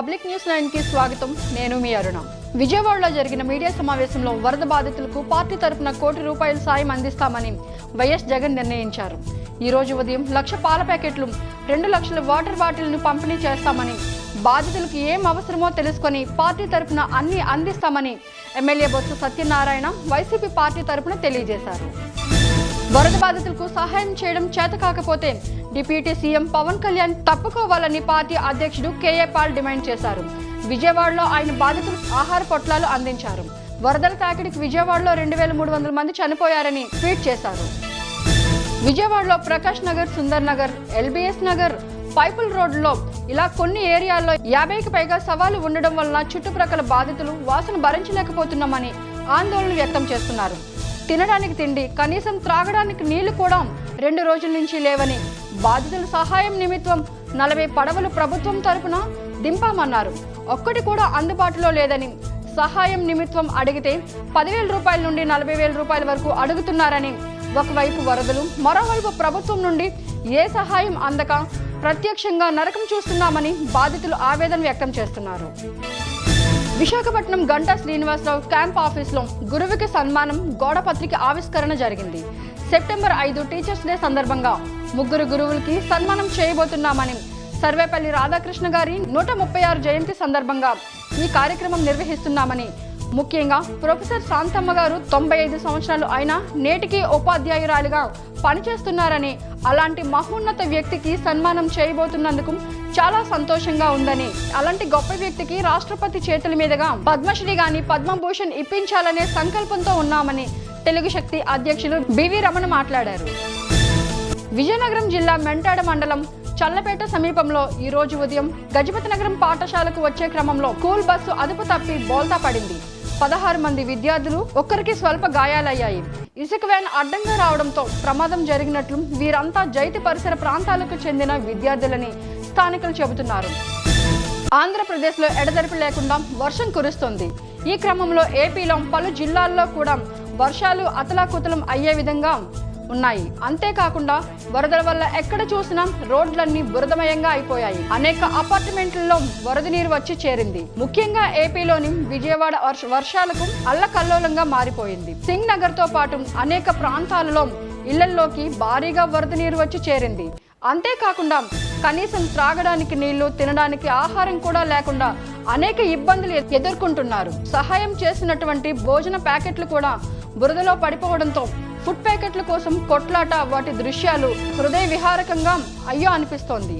Public news నైన్కి స్వాగతం. నేను మీ అరుణ. విజయవాడలో జరిగిన మీడియా సమావేశంలో వరద బాధితులకు పార్టీ తరపున కోటి రూపాయల సాయం అందిస్తామని వైఎస్ జగన్ నిర్ణయించారు. ఈ రోజు ఉదయం లక్ష పాల ప్యాకెట్లు రెండు లక్షల వాటర్ బాటిల్ను పంపిణీ చేస్తామని బాధితులకు ఏం అవసరమో తెలుసుకొని పార్టీ తరపున అన్ని అందిస్తామని MLA Botsa Satyanarayana YCP party తరపున తెలియజేశారు. వరద బాధితులకు సహాయం చేయడం చేత కాకపోతే డిప్యూటీ సీఎం పవన్ కళ్యాణ్ తప్పుకోవాలని పార్టీ అధ్యక్షుడు కేఏ పాల్ డిమాండ్ చేశారు. విజయవాడలో ఆయన బాధితులు ఆహార పొట్లాలు అందించారు. వరదల తాకిడికి విజయవాడలో రెండు వేల మూడు వందల మంది చనిపోయారని ట్వీట్ చేశారు. విజయవాడలో ప్రకాష్ నగర్ సుందర్ నగర్ ఎల్బిఎస్ నగర్ పైపుల్ రోడ్లో ఇలా కొన్ని ఏరియాల్లో యాభైకి పైగా సవాలు ఉండడం వలన చుట్టుప్రక్కల బాధితులు వాసన భరించలేకపోతున్నామని ఆందోళన వ్యక్తం చేస్తున్నారు. తినడానికి తిండి కనీసం త్రాగడానికి నీళ్ళు కూడా రెండు రోజుల నుంచి లేవని బాధితుల సహాయం నిమిత్తం నలభై పడవలు ప్రభుత్వం తరపున దింపామన్నారు. ఒక్కటి కూడా అందుబాటులో లేదని సహాయం నిమిత్తం అడిగితే పదివేల రూపాయల నుండి నలభై వేల రూపాయల వరకు అడుగుతున్నారని. ఒకవైపు వరదలు మరోవైపు ప్రభుత్వం నుండి ఏ సహాయం అందక ప్రత్యక్షంగా నరకం చూస్తున్నామని బాధితులు ఆవేదన వ్యక్తం చేస్తున్నారు. విశాఖపట్నం గంటా శ్రీనివాసరావు క్యాంప్ ఆఫీస్లో గురువుకి సన్మానం గోడపత్రిక ఆవిష్కరణ జరిగింది. సెప్టెంబర్ ఐదు టీచర్స్ డే సందర్భంగా ముగ్గురు గురువులకి సన్మానం చేయబోతున్నామని సర్వేపల్లి రాధాకృష్ణ గారి నూట ముప్పై ఆరు జయంతి సందర్భంగా ఈ కార్యక్రమం నిర్వహిస్తున్నామని. ముఖ్యంగా ప్రొఫెసర్ శాంతమ్మ గారు తొంభై ఐదు సంవత్సరాలు అయినా నేటికి ఉపాధ్యాయురాలుగా పనిచేస్తున్నారని అలాంటి మహోన్నత వ్యక్తికి సన్మానం చేయబోతున్నందుకు చాలా సంతోషంగా ఉందని అలాంటి గొప్ప వ్యక్తికి రాష్ట్రపతి చేతుల మీదుగా పద్మశ్రీ గాని పద్మభూషణ్ ఇప్పించాలనే సంకల్పంతో ఉన్నామని తెలుగు శక్తి అధ్యక్షులు బివి రమణ మాట్లాడారు. విజయనగరం జిల్లా మెంటాడ మండలం చల్లపేట సమీపంలో ఈ రోజు ఉదయం గజపతి నగరం పాఠశాలకు వచ్చే క్రమంలో స్కూల్ బస్సు అదుపు తప్పి బోల్తా పడింది. పదహారు మంది విద్యార్థులు ఒక్కరికి స్వల్ప గాయాలయ్యాయి. ఇసుక వ్యాన్ అడ్డంగా రావడంతో ప్రమాదం జరిగినట్లు వీరంతా జైతి పరిసర ప్రాంతాలకు చెందిన విద్యార్థులని స్థానికులు చెబుతున్నారు. ఆంధ్రప్రదేశ్లో ఎడతెరిపి లేకుండా వర్షం కురుస్తోంది. ఈ క్రమంలో ఏపీలో పలు జిల్లాల్లో కూడా వర్షాలు అతలాకుతలం అయ్యే విధంగా ఉన్నాయి. అంతేకాకుండా వరదల వల్ల ఎక్కడ చూసినా రోడ్లన్నీ బురదమయంగా అయిపోయాయి. అనేక అపార్ట్మెంట్లలో వరద నీరు వచ్చి చేరింది. ముఖ్యంగా ఏపీలోని విజయవాడ వర్ష వర్షాలకు అల్లకల్లోలంగా మారిపోయింది. సింగ్ నగర్తో పాటు అనేక ప్రాంతాలలో ఇళ్ళల్లోకి భారీగా వరద నీరు వచ్చి చేరింది. అంతేకాకుండా కనీసం త్రాగడానికి నీళ్ళు తినడానికి ఆహారం కూడా లేకుండా అనేక ఇబ్బందులు ఎదుర్కొంటున్నారు. సహాయం చేసినటువంటి భోజన ప్యాకెట్లు కూడా బురదలో పడిపోవడంతో ఫుడ్ ప్యాకెట్ల కోసం కొట్లాట వాటి దృశ్యాలు హృదయ విహారకంగా అయ్యో అనిపిస్తోంది.